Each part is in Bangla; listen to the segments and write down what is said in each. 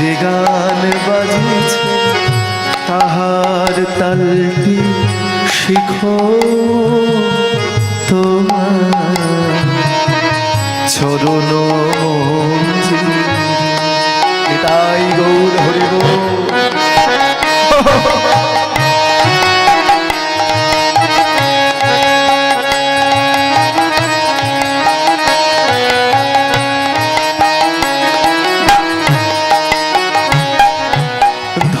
যে গান বাজেছে তাহার তালটি শিখো তোমার? চরণ তাই গৌর হরিব।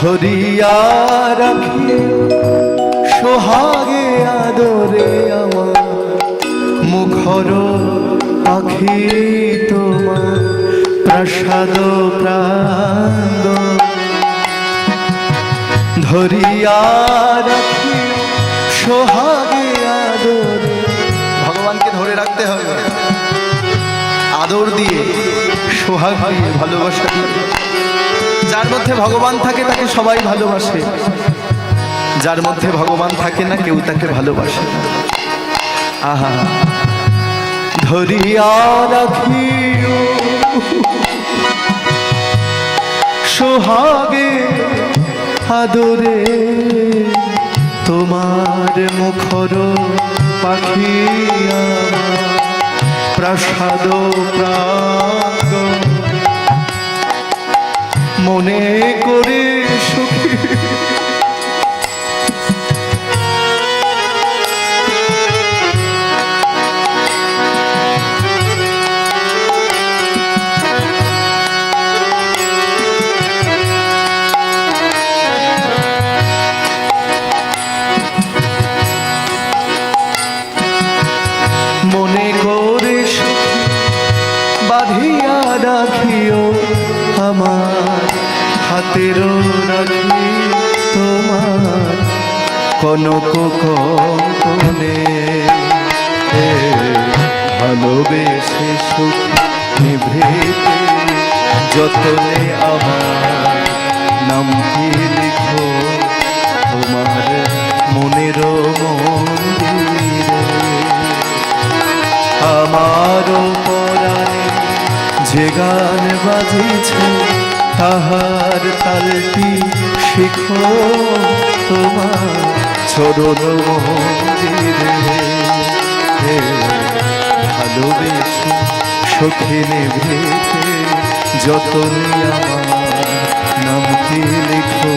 ধরিয়া রাখি সোহাগে আদরে আমার মুখর পাখি তোমার প্রাসাদ প্রাঙ্গ ধরিয়া রাখি সোহাগে আদরে ভগবানকে ধরে রাখতে হবে। আদর দিয়ে সোহাগ ভালোবাসা দিয়ে। যার মধ্যে ভগবান থাকে তাকে সবাই ভালোবাসে। যার মধ্যে ভগবান থাকে না কেউ তাকে ভালোবাসে। আহা। ধরিয়া রাখিও। সোহাগে আদরে তোমার মুখর পাখি আমার। প্রাসাদ প্রাঙ্গণ মনে করে সুখী। মনে করে সুখী বাঁধিয়া রাখিও। আমার হাতের রাখি তোমার কনক হে, ভালোবেসে সুখ নিভৃতে যতনে আমার নামটি লিখো তোমার মনের মন্দিরে। আমার পরাণে যে গান বাজেছে তাহার তালটি শিখো তোমার? চরণ মন্দিরে ভালোবেসে সখিনে ভেতে যতনে আমার নামটি লিখো।